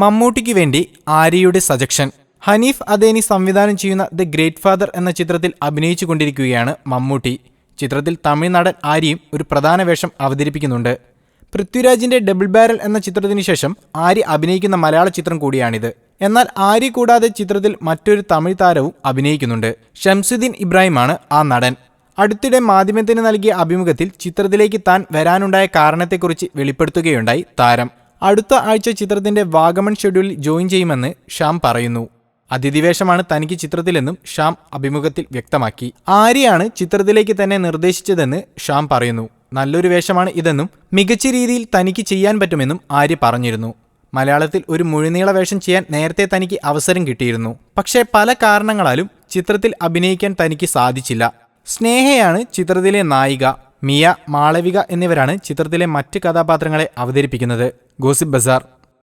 മമ്മൂട്ടിക്ക് വേണ്ടി ആര്യയുടെ സജക്ഷൻ. ഹനീഫ് അദേനി സംവിധാനം ചെയ്യുന്ന ദ ഗ്രേറ്റ് ഫാദർ എന്ന ചിത്രത്തിൽ അഭിനയിച്ചു കൊണ്ടിരിക്കുകയാണ് മമ്മൂട്ടി. ചിത്രത്തിൽ തമിഴ് നടൻ ആര്യയും ഒരു പ്രധാന വേഷം അവതരിപ്പിക്കുന്നുണ്ട്. പൃഥ്വിരാജിന്റെ ഡബിൾ ബാരൽ എന്ന ചിത്രത്തിന് ശേഷം ആര്യ അഭിനയിക്കുന്ന മലയാള ചിത്രം കൂടിയാണിത്. എന്നാൽ ആര്യ കൂടാതെ ചിത്രത്തിൽ മറ്റൊരു തമിഴ് താരവും അഭിനയിക്കുന്നുണ്ട്. ഷംസുദ്ദീൻ ഇബ്രാഹിമാണ് ആ നടൻ. അടുത്തിടെ മാധ്യമത്തിന് നൽകിയ അഭിമുഖത്തിൽ ചിത്രത്തിലേക്ക് താൻ വരാനുണ്ടായ കാരണത്തെക്കുറിച്ച് വെളിപ്പെടുത്തുകയുണ്ടായി താരം. അടുത്ത ആഴ്ച ചിത്രത്തിന്റെ വാഗമൺ ഷെഡ്യൂളിൽ ജോയിൻ ചെയ്യുമെന്ന് ഷ്യാം പറയുന്നു. അതിഥിവേഷമാണ് തനിക്ക് ചിത്രത്തിലെന്നും ഷ്യാം അഭിമുഖത്തിൽ വ്യക്തമാക്കി. ആര്യയാണ് ചിത്രത്തിലേക്ക് തന്നെ നിർദ്ദേശിച്ചതെന്ന് ഷ്യാം പറയുന്നു. നല്ലൊരു വേഷമാണ് ഇതെന്നും മികച്ച രീതിയിൽ തനിക്ക് ചെയ്യാൻ പറ്റുമെന്നും ആര്യ പറഞ്ഞിരുന്നു. മലയാളത്തിൽ ഒരു മുഴുനീള വേഷം ചെയ്യാൻ നേരത്തെ തനിക്ക് അവസരം കിട്ടിയിരുന്നു. പക്ഷേ പല കാരണങ്ങളാലും ചിത്രത്തിൽ അഭിനയിക്കാൻ തനിക്ക് സാധിച്ചില്ല. സ്നേഹയാണ് ചിത്രത്തിലെ നായിക. മിയ മാളവിക എന്നിവരാണ് ചിത്രത്തിലെ മറ്റ് കഥാപാത്രങ്ങളെ അവതരിപ്പിക്കുന്നത്. ഗോസിപ്പ് ബസാർ.